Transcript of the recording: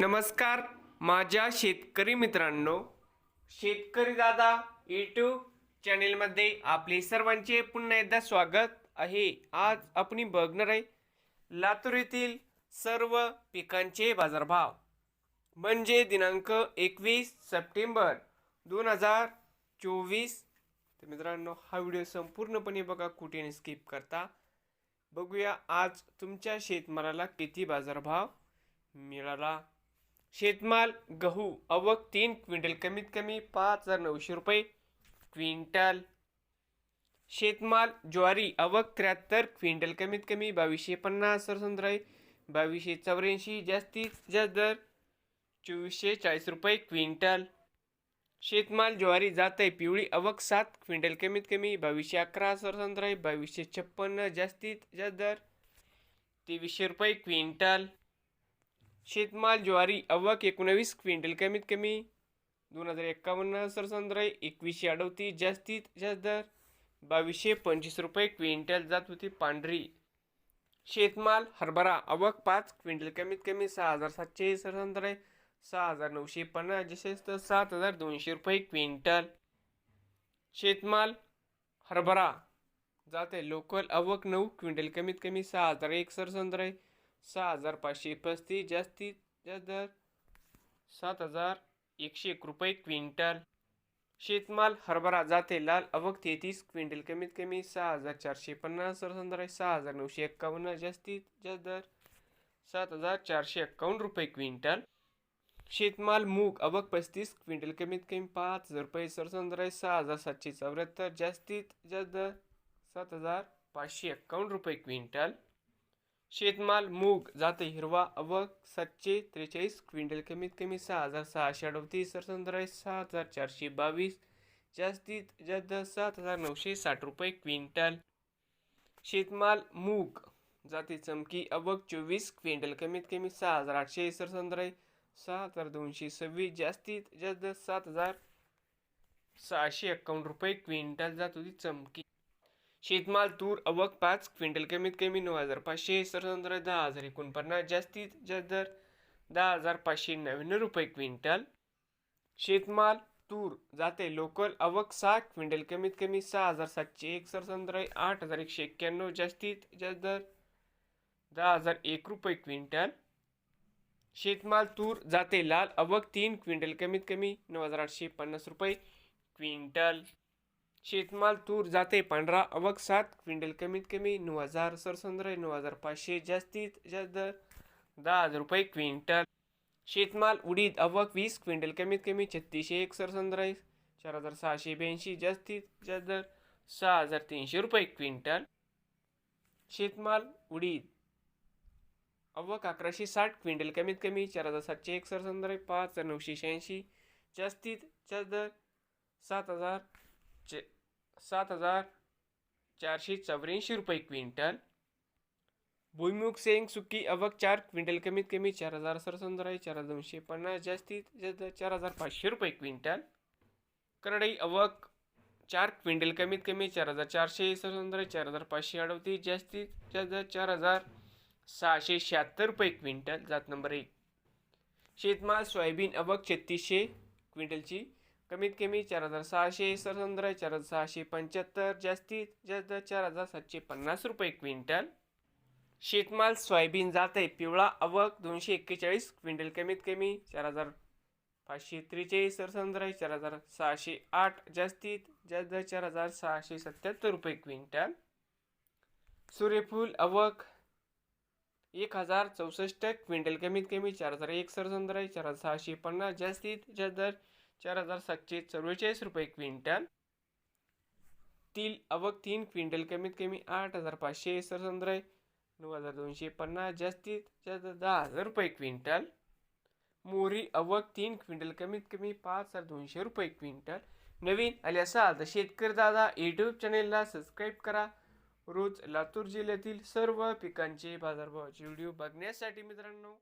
नमस्कार माझ्या शेतकरी मित्रांनो शेतकरी दादा यूट्यूब चॅनेलमध्ये आपले सर्वांचे पुन्हा एकदा स्वागत आहे. आज आपण बघणार आहे लातूर येथील सर्व पिकांचे बाजारभाव. म्हणजे दिनांक एकवीस सप्टेंबर दोन हजार चोवीस. तर मित्रांनो हा व्हिडिओ संपूर्णपणे बघा कुठे स्किप करता. बघूया आज तुमच्या शेतमालाला किती बाजारभाव मिळाला. शेतमाल गहू अवक तीन क्विंटल कमीत कमी पाच हजार नऊशे रुपये. क्विंटल. शेतमाल ज्वारी अवक त्र्याहत्तर क्विंटल कमीत कमी बावीसशे पन्नास सरसंद्राई बावीसशे चौऱ्याऐंशी जास्तीत जास्त दर चोवीसशे चाळीस रुपये क्विंटल. शेतमाल ज्वारी जात आहे पिवळी अवक सात क्विंटल कमीत कमी बावीसशे अकरा सरसंद्राई बावीसशे छप्पन्न जास्तीत जास्त दर तेवीसशे रुपये क्विंटल. शेतमाल ज्वारी अवक एकोणावीस क्विंटल कमीत कमी दोन हजार एक्कावन्न सरसंद्राई एकवीसशे अडवतीस जास्तीत जास्त दर बावीसशे पंचवीस रुपये क्विंटल जात होती पांढरी. शेतमाल हरभरा अवक पाच क्विंटल कमीत कमी सहा हजार सातशे सरसंद्राई सहा हजार नऊशे पन्नास जसेच तर सात हजार दोनशे रुपये क्विंटल. शेतमाल हरभरा जाते लोकल अवक नऊ क्विंटल कमीत कमी सहा हजार एक सरसंद्राई सहा हजार पाचशे पस्तीस जास्तीत जास्त दर सात हजार एकशे एक रुपये क्विंटल. शेतमाल हरभरा जाते लाल अवक तेहतीस क्विंटल कमीत कमी सहा हजार चारशे पन्नास सरसंद्राई सहा हजार नऊशे एक्कावन्न जास्तीत जास्त दर सात हजार चारशे एक्कावन्न रुपये क्विंटल. शेतमाल मूग अवक पस्तीस क्विंटल कमीत कमी पाच हजार रुपये सरसंद्राई सहा हजार सातशे चौऱ्याहत्तर जास्तीत जास्त दर सात हजार पाचशे एक्कावन्न रुपये क्विंटल. शेतमाल मूग जाते हिरवा अवक सातशे त्रेचाळीस क्विंटल कमीत कमी सहा हजार सहाशे अडतीस सरसंद्राई सहा हजार चारशे बावीस. जास्तीत जास्त सात हजार नऊशे साठ रुपये क्विंटल. शेतमाल मूग जाते चमकी अवक चोवीस क्विंटल कमीत कमी सहा हजार आठशे सरसंद्राई सहा हजार दोनशे सव्वीस. जास्तीत जास्त सात हजार सहाशे एक्कावन्न रुपये क्विंटल जात होती चमकी. शेतमाल तूर अवक पाच क्विंटल कमीत कमी नऊ हजार पाचशे सरसंत्र दहा हजार एकोणपन्नास जास्तीत जास्त दर दहा हजार पाचशे नव्याण्णव रुपये क्विंटल. शेतमाल तूर जाते लोकल अवक सहा क्विंटल कमीत कमी सहा हजार सातशे एक सरसंत्र आठ हजार एकशे एक्क्याण्णव जास्तीत जास्त दर दहा हजार एक रुपये क्विंटल. शेतमाल तूर जाते लाल अवक तीन क्विंटल कमीत कमी नऊ हजार आठशे पन्नास रुपये क्विंटल. शेतमाल तूर जाते पांढरा अवक सात क्विंटल कमीत कमी नऊ हजार सरसंद्र नऊ हजार पाचशे जास्तीत जास्त दर दहा हजार रुपये क्विंटल. शेतमाल उडीद अवक वीस क्विंटल कमीत कमी छत्तीसशे एक सरसंद्र चार हजार सहाशे ब्याऐंशी जास्तीत जास्त दर सहा हजार तीनशे रुपये क्विंटल. शेतमाल उडीद अवक अकराशे साठ क्विंटल कमीत कमी चार हजार सातशे एक सरसंद्र पाच हजार नऊशे शहाऐंशी जास्तीत जास्त दर सात हजार चे सात हजार चारशे चौऱ्याऐंशी रुपये क्विंटल. भुईमुग सेंग सुकी अवक चार क्विंटल कमीत कमी चार हजार सरसंद्र चार हजार दोनशे पन्नास जास्तीत जास्त चार हजार पाचशे रुपये क्विंटल. करडई अवक चार क्विंटल कमीत कमी चार हजार चारशे सरसंद्र चार हजार पाचशे अडवतीस जास्तीत जास्त चार हजार सहाशे शहात्तर रुपये क्विंटल जात नंबर एक. शेतमाल सोयाबीन अवक छत्तीसशे क्विंटलची कमीत कमी चार हजार सहाशे सरसंद्र चार हजार सहाशे पंच्याहत्तर जास्तीत जास्त चार हजार सातशे पन्नास रुपये क्विंटल. शेतमाल सोयाबीन जात आहे पिवळा अवक दोनशे एक्केचाळीस क्विंटल कमीत कमी चार हजार पाचशे त्रेचाळीस सरसंद्र चार हजार सहाशे आठ जास्तीत जास्त चार हजार सहाशे सत्याहत्तर रुपये क्विंटल. सूर्यफूल अवक एक हजार चौसष्ट क्विंटल कमीत कमी चार हजार एक सरसंद्र चार हजार सहाशे पन्नास जास्तीत जास्त दर चार हजार सातशे चव्वेचाळीस रुपये क्विंटल. तील अवक तीन क्विंटल कमीत कमी आठ हजार पाचशे सरसंद्र नऊ हजार दोनशे पन्नास जास्तीत जास्त दहा हजार रुपये क्विंटल. मोहरी अवक तीन क्विंटल कमीत कमी पाच हजार दोनशे रुपये क्विंटल. नवीन आले असाल तर शेतकरी दादा यूट्यूब चॅनेलला सबस्क्राईब करा. रोज लातूर जिल्ह्यातील सर्व पिकांचे बाजारभावाचे व्हिडिओ बघण्यासाठी मित्रांनो